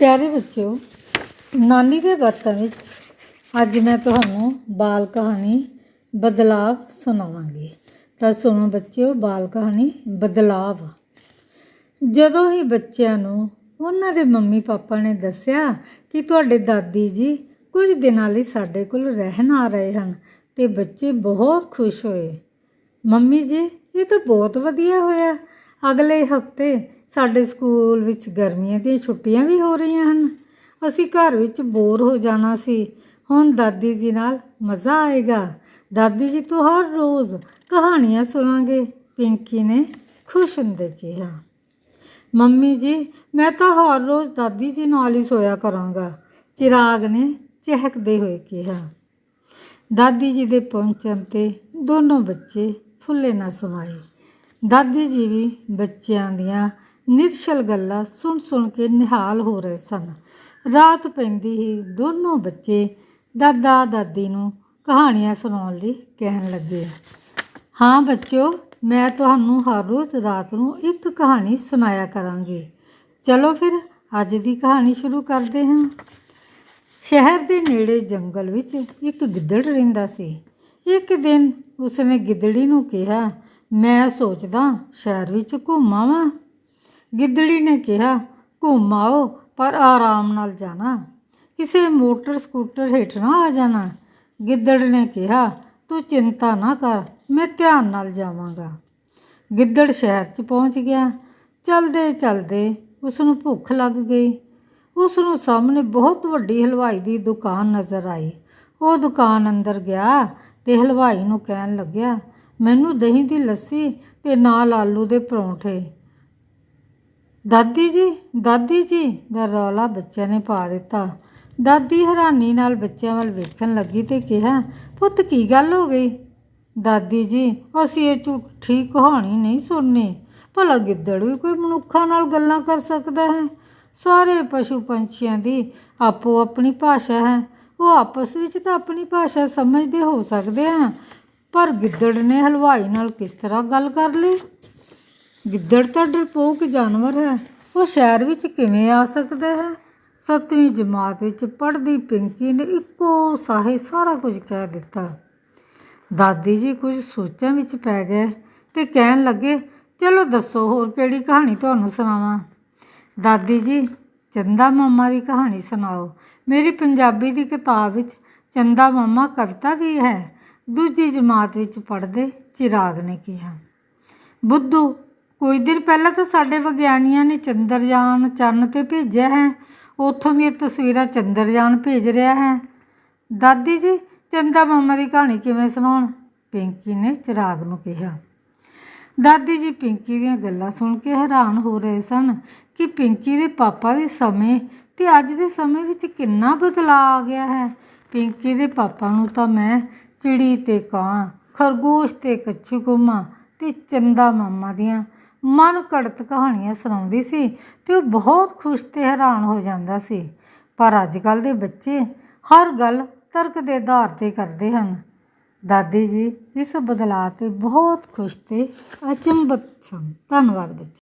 ਪਿਆਰੇ ਬੱਚਿਓ, ਨਾਨੀ ਦੇ ਬਾਤਾਂ ਵਿੱਚ ਅੱਜ ਮੈਂ ਤੁਹਾਨੂੰ ਬਾਲ ਕਹਾਣੀ ਬਦਲਾਵ ਸੁਣਾਵਾਂਗੀ। ਤਾਂ ਸੁਣੋ ਬੱਚਿਓ, ਬਾਲ ਕਹਾਣੀ ਬਦਲਾਵ। ਜਦੋਂ ਹੀ ਬੱਚਿਆਂ ਨੂੰ ਉਹਨਾਂ ਦੇ ਮੰਮੀ ਪਾਪਾ ਨੇ ਦੱਸਿਆ ਕਿ ਤੁਹਾਡੇ ਦਾਦੀ ਜੀ ਕੁਝ ਦਿਨਾਂ ਲਈ ਸਾਡੇ ਕੋਲ ਰਹਿਣ ਆ ਰਹੇ ਹਨ ਤੇ ਬੱਚੇ ਬਹੁਤ ਖੁਸ਼ ਹੋਏ। ਮੰਮੀ ਜੀ, ਇਹ ਤਾਂ ਬਹੁਤ ਵਧੀਆ ਹੋਇਆ। ਅਗਲੇ ਹਫ਼ਤੇ ਸਾਡੇ ਸਕੂਲ ਵਿੱਚ ਗਰਮੀਆਂ ਦੀਆਂ ਛੁੱਟੀਆਂ ਵੀ ਹੋ ਰਹੀਆਂ ਹਨ। ਅਸੀਂ ਘਰ ਵਿੱਚ ਬੋਰ ਹੋ ਜਾਣਾ ਸੀ। ਹੁਣ ਦਾਦੀ ਜੀ ਨਾਲ ਮਜ਼ਾ ਆਏਗਾ। ਦਾਦੀ ਜੀ, ਤੋਂ ਹਰ ਰੋਜ਼ ਕਹਾਣੀਆਂ ਸੁਣਾਂਗੇ। ਪਿੰਕੀ ਨੇ ਖੁਸ਼ ਹੁੰਦੇ ਕਿਹਾ। ਮੰਮੀ ਜੀ, ਮੈਂ ਤਾਂ ਹਰ ਰੋਜ਼ ਦਾਦੀ ਜੀ ਨਾਲ ਹੀ ਸੋਇਆ ਕਰਾਂਗਾ। ਚਿਰਾਗ ਨੇ ਚਹਿਕਦੇ ਹੋਏ ਕਿਹਾ। ਦਾਦੀ ਜੀ ਦੇ ਪਹੁੰਚਣ ਤੇ ਦੋਨੋਂ ਬੱਚੇ ਫੁੱਲੇ ਨਾ ਸਮਾਏ। ਦਾਦੀ ਜੀ ਵੀ ਬੱਚਿਆਂ ਦੀਆਂ ਨਿਰਸ਼ਲ ਗੱਲਾਂ ਸੁਣ ਸੁਣ ਕੇ ਨਿਹਾਲ ਹੋ ਰਹੇ ਸਨ। ਰਾਤ ਪੈਂਦੀ ਹੀ ਦੋਨੋਂ ਬੱਚੇ ਦਾਦਾ ਦਾਦੀ ਨੂੰ ਕਹਾਣੀਆਂ ਸੁਣਾਉਣ ਲਈ ਕਹਿਣ ਲੱਗੇ ਹਾਂ ਬੱਚਿਓ, ਮੈਂ ਤੁਹਾਨੂੰ ਹਰ ਰੋਜ਼ ਰਾਤ ਨੂੰ ਇੱਕ ਕਹਾਣੀ ਸੁਣਾਇਆ ਕਰਾਂਗੀ। ਚਲੋ ਫਿਰ, ਅੱਜ ਦੀ ਕਹਾਣੀ ਸ਼ੁਰੂ ਕਰਦੇ ਹਾਂ। ਸ਼ਹਿਰ ਦੇ ਨੇੜੇ ਜੰਗਲ ਵਿੱਚ ਇੱਕ ਗਿੱਦੜ ਰਹਿੰਦਾ ਸੀ। ਇੱਕ ਦਿਨ ਉਸਨੇ ਗਿੱਦੜੀ ਨੂੰ ਕਿਹਾ, ਮੈਂ ਸੋਚਦਾ ਸ਼ਹਿਰ ਵਿੱਚ ਘੁੰਮਾਵਾਂ ਗਿੱਦੜੀ ਨੇ ਕਿਹਾ, ਘੁੰਮ ਆਓ, ਪਰ ਆਰਾਮ ਨਾਲ ਜਾਣਾ। ਕਿਸੇ ਮੋਟਰ ਸਕੂਟਰ ਹੇਠ ਨਾ ਆ ਜਾਣਾ। ਗਿੱਦੜ ਨੇ ਕਿਹਾ, ਤੂੰ ਚਿੰਤਾ ਨਾ ਕਰ, ਮੈਂ ਧਿਆਨ ਨਾਲ ਜਾਵਾਂਗਾ। ਗਿੱਦੜ ਸ਼ਹਿਰ 'ਚ ਪਹੁੰਚ ਗਿਆ। ਚਲਦੇ ਚਲਦੇ ਉਸ ਨੂੰ ਭੁੱਖ ਲੱਗ ਗਈ। ਉਸ ਨੂੰ ਸਾਹਮਣੇ ਬਹੁਤ ਵੱਡੀ ਹਲਵਾਈ ਦੀ ਦੁਕਾਨ ਨਜ਼ਰ ਆਈ। ਉਹ ਦੁਕਾਨ ਅੰਦਰ ਗਿਆ ਤੇ ਹਲਵਾਈ ਨੂੰ ਕਹਿਣ ਲੱਗਿਆ, ਮੈਨੂੰ ਦਹੀਂ ਦੀ ਲੱਸੀ ਤੇ ਨਾਲ ਆਲੂ ਦੇ ਪਰੌਂਠੇ ਦਾਦੀ ਜੀ ਦਾਦੀ ਜੀ, ਦਾ ਰੌਲਾ ਬੱਚਿਆਂ ਨੇ ਪਾ ਦਿੱਤਾ। ਦਾਦੀ ਹੈਰਾਨੀ ਨਾਲ ਬੱਚਿਆਂ ਵੱਲ ਵੇਖਣ ਲੱਗੀ ਤੇ ਕਿਹਾ, ਪੁੱਤ, ਕੀ ਗੱਲ ਹੋ ਗਈ? ਦਾਦੀ ਜੀ, ਅਸੀਂ ਇਹ ਝੂਠੀ ਕਹਾਣੀ ਨਹੀਂ ਸੁਣਨੀ। ਭਲਾ ਗਿੱਦੜ ਵੀ ਕੋਈ ਮਨੁੱਖਾਂ ਨਾਲ ਗੱਲਾਂ ਕਰ ਸਕਦਾ ਹੈ? ਸਾਰੇ ਪਸ਼ੂ ਪੰਛੀਆਂ ਦੀ ਆਪੋ ਆਪਣੀ ਭਾਸ਼ਾ ਹੈ। ਉਹ ਆਪਸ ਵਿੱਚ ਤਾਂ ਆਪਣੀ ਭਾਸ਼ਾ ਸਮਝਦੇ ਹੋ ਸਕਦੇ ਹਨ, ਪਰ ਗਿੱਦੜ ਨੇ ਹਲਵਾਈ ਨਾਲ ਕਿਸ ਤਰ੍ਹਾਂ ਗੱਲ ਕਰ ਲਈ? ਗਿੱਦੜ ਤਾਂ ਡਰਪੋਕ ਜਾਨਵਰ ਹੈ। ਉਹ ਸ਼ਹਿਰ ਵਿੱਚ ਕਿਵੇਂ ਆ ਸਕਦਾ ਹੈ? ਸੱਤਵੀਂ ਜਮਾਤ ਵਿੱਚ ਪੜ੍ਹਦੀ ਪਿੰਕੀ ਨੇ ਇੱਕੋ ਸਾਹੇ ਸਾਰਾ ਕੁਝ ਕਹਿ ਦਿੱਤਾ। ਦਾਦੀ ਜੀ ਕੁਝ ਸੋਚਾਂ ਵਿੱਚ ਪੈ ਗਏ ਤੇ ਕਹਿਣ ਲੱਗੇ, ਚਲੋ ਦੱਸੋ ਹੋਰ ਕਿਹੜੀ ਕਹਾਣੀ ਤੁਹਾਨੂੰ ਸੁਣਾਵਾਂ? ਦਾਦੀ ਜੀ, ਚੰਦਾ ਮਾਮਾ ਦੀ ਕਹਾਣੀ ਸੁਣਾਓ। ਮੇਰੀ ਪੰਜਾਬੀ ਦੀ ਕਿਤਾਬ ਵਿੱਚ ਚੰਦਾ ਮਾਮਾ ਕਵਿਤਾ ਵੀ ਹੈ। ਦੂਜੀ ਜਮਾਤ ਵਿੱਚ ਪੜ੍ਹਦੇ ਚਿਰਾਗ ਨੇ ਕਿਹਾ। ਬੁੱਧੂ ਕੁਝ ਦਿਨ ਪਹਿਲਾਂ ਤਾਂ ਸਾਡੇ ਵਿਗਿਆਨੀਆਂ ਨੇ ਚੰਦਰਯਾਨ ਚੰਨ ਤੇ ਭੇਜਿਆ ਹੈ। ਉੱਥੋਂ ਦੀਆਂ ਤਸਵੀਰਾਂ ਚੰਦਰਯਾਨ ਭੇਜ ਰਿਹਾ ਹੈ। ਦਾਦੀ ਜੀ, ਚੰਦਾ ਮਾਮਾ ਦੀ ਕਹਾਣੀ ਕਿਵੇਂ ਸੁਣਾਉਣ? ਪਿੰਕੀ ਨੇ ਚਿਰਾਗ ਨੂੰ ਕਿਹਾ। ਦਾਦੀ ਜੀ, ਪਿੰਕੀ ਦੀਆਂ ਗੱਲਾਂ ਸੁਣ ਕੇ ਹੈਰਾਨ ਹੋ ਰਹੇ ਸਨ ਕਿ ਪਿੰਕੀ ਦੇ ਪਾਪਾ ਦੇ ਸਮੇਂ ਤੇ ਅੱਜ ਦੇ ਸਮੇਂ ਵਿੱਚ ਕਿੰਨਾ ਬਦਲਾਅ ਆ ਗਿਆ ਹੈ। ਪਿੰਕੀ ਦੇ ਪਾਪਾ ਨੂੰ ਤਾਂ ਮੈਂ ਚਿੜੀ ਤੇ ਕਾਂ, ਖਰਗੋਸ਼ ਤੇ ਕੱਛੂ ਕੁਮਾ ਤੇ ਚੰਦਾ ਮਾਮਾ ਦੀਆਂ ਮਨ ਘੜਤ ਕਹਾਣੀਆਂ ਸੁਣਾਉਂਦੀ ਸੀ ਤੇ ਉਹ ਬਹੁਤ ਖੁਸ਼ ਤੇ ਹੈਰਾਨ ਹੋ ਜਾਂਦਾ ਸੀ। ਪਰ ਅੱਜ ਕੱਲ ਦੇ ਬੱਚੇ ਹਰ ਗੱਲ ਤਰਕ ਦੇ ਆਧਾਰ ਤੇ ਕਰਦੇ ਹਨ। ਦਾਦੀ ਜੀ ਇਸ ਬਦਲਾਅ ਤੇ ਬਹੁਤ ਖੁਸ਼ ਤੇ ਅਚੰਭਿਤ ਸਨ। ਧੰਨਵਾਦ ਬੱਚੇ।